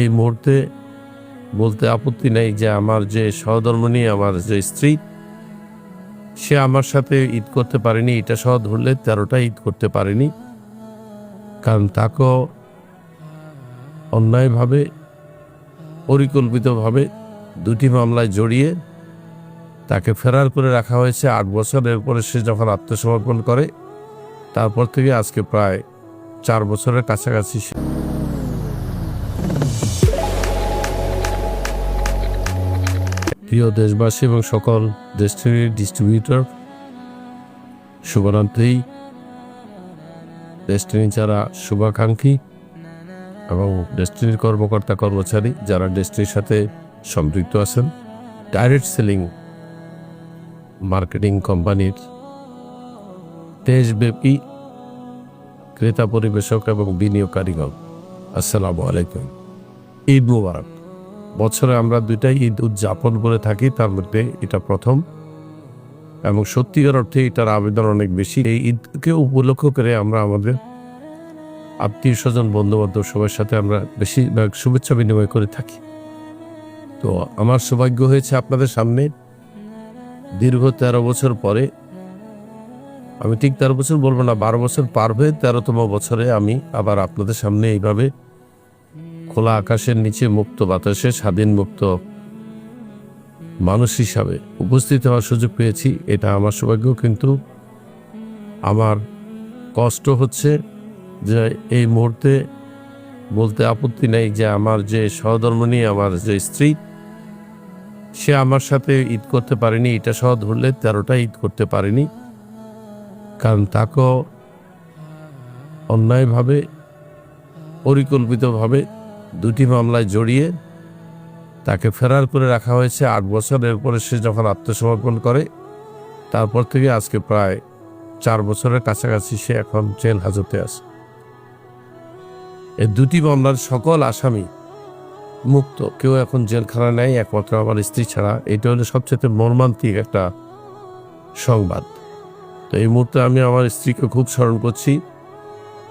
এই মুহূর্তে বলতে আপত্তি নেই যে আমার যে সহধর্মণী আমার যে স্ত্রী, সে আমার সাথে ঈদ করতে পারেনি, এটা সহ ধরলে তেরোটা ঈদ করতে পারেনি। কারণ তাকেও অন্যায়ভাবে, পরিকল্পিতভাবে দুটি মামলায় জড়িয়ে তাকে ফেরার করে রাখা হয়েছে আট বছরের পরে সে যখন আত্মসমর্পণ করে, তারপর থেকে আজকে প্রায় চার বছরের কাছাকাছি প্রিয় দেশবাসী এবং সকল ডেস্টিনির ডিস্ট্রিবিউটর শুভরাত্রি ডেস্টিনি যারা শুভাকাঙ্ক্ষী এবং ডেস্টিনির কর্মকর্তা কর্মচারী যারা ডেস্টিনির সাথে সম্পৃক্ত আছেন ডাইরেক্ট সেলিং মার্কেটিং কোম্পানির দেশব্যাপী ক্রেতা পরিবেশক এবং বিনিয়োগকারীগণ। আসসালামু আলাইকুম। ঈদ মুবারক। বছরে আমরা দুইটাই ঈদ উদযাপন করে থাকি, তার মধ্যে এটা প্রথম। এবং সত্যিকার অর্থে এটার আবেদন অনেক বেশি। এই ঈদকে উপলক্ষ করে আমরা আমাদের আত্মীয় স্বজন বন্ধু বান্ধব সবার সাথে আমরা বেশিরভাগ শুভেচ্ছা বিনিময় করে থাকি। তো আমার সৌভাগ্য হয়েছে আপনাদের সামনে দীর্ঘ তেরো বছর পরে, আমি ঠিক তেরো বছর বলব না, বারো বছর পার হয়ে তেরোতম বছরে আমি আবার আপনাদের সামনে এইভাবে খোলা আকাশের নিচে মুক্ত, বাতাসে স্বাধীন মুক্ত মানুষ হিসাবে উপস্থিত হওয়ার সুযোগ পেয়েছি। এটা আমার সৌভাগ্য, কিন্তু আমার কষ্ট হচ্ছে যে এই মুহূর্তে বলতে আপত্তি নেই যে আমার যে সহধর্মণী আমার যে স্ত্রী, সে আমার সাথে ঈদ করতে পারেনি, এটা সহ ধরলে তেরোটা ঈদ করতে পারেনি। কারণ তাকেও অন্যায়ভাবে, পরিকল্পিতভাবে দুটি মামলায় জড়িয়ে তাকে ফেরার করে রাখা হয়েছে আট বছরের পরে সে যখন আত্মসমর্পণ করে, তারপর থেকে আজকে প্রায় চার বছরের কাছাকাছি সে এখন জেল হাজতে আছে। এই দুটি মামলার সকল আসামি মুক্ত। কেউ এখন জেলখানা নেয় একমাত্র আমার স্ত্রী ছাড়া। এটা হলো সবচেয়ে মর্মান্তিক একটা সংবাদ। তো এই মুহূর্তে আমি আমার স্ত্রীকে খুব স্মরণ করছি।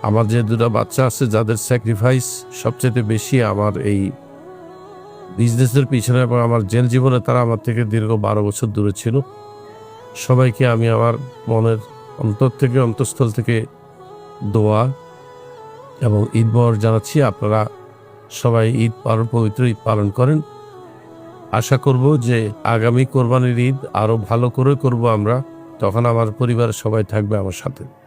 আমার যে দুটো বাচ্চা আছে, যাদের স্যাক্রিফাইস সবচেয়ে বেশি আমার এই বিজনেসের পিছনে এবং আমার জেল জীবনে, তারা আমার থেকে দীর্ঘ বারো বছর দূরে ছিল। সবাইকে আমি আমার মনের অন্তর থেকে, অন্তঃস্থল থেকে দোয়া এবং ঈদ বর জানাচ্ছি। আপনারা সবাই ঈদ পালন, পবিত্র ঈদ পালন করেন। আশা করব যে আগামী কোরবানির ঈদ আরও ভালো করে করব আমরা। তখন আমার পরিবারের সবাই থাকবে আমার সাথে।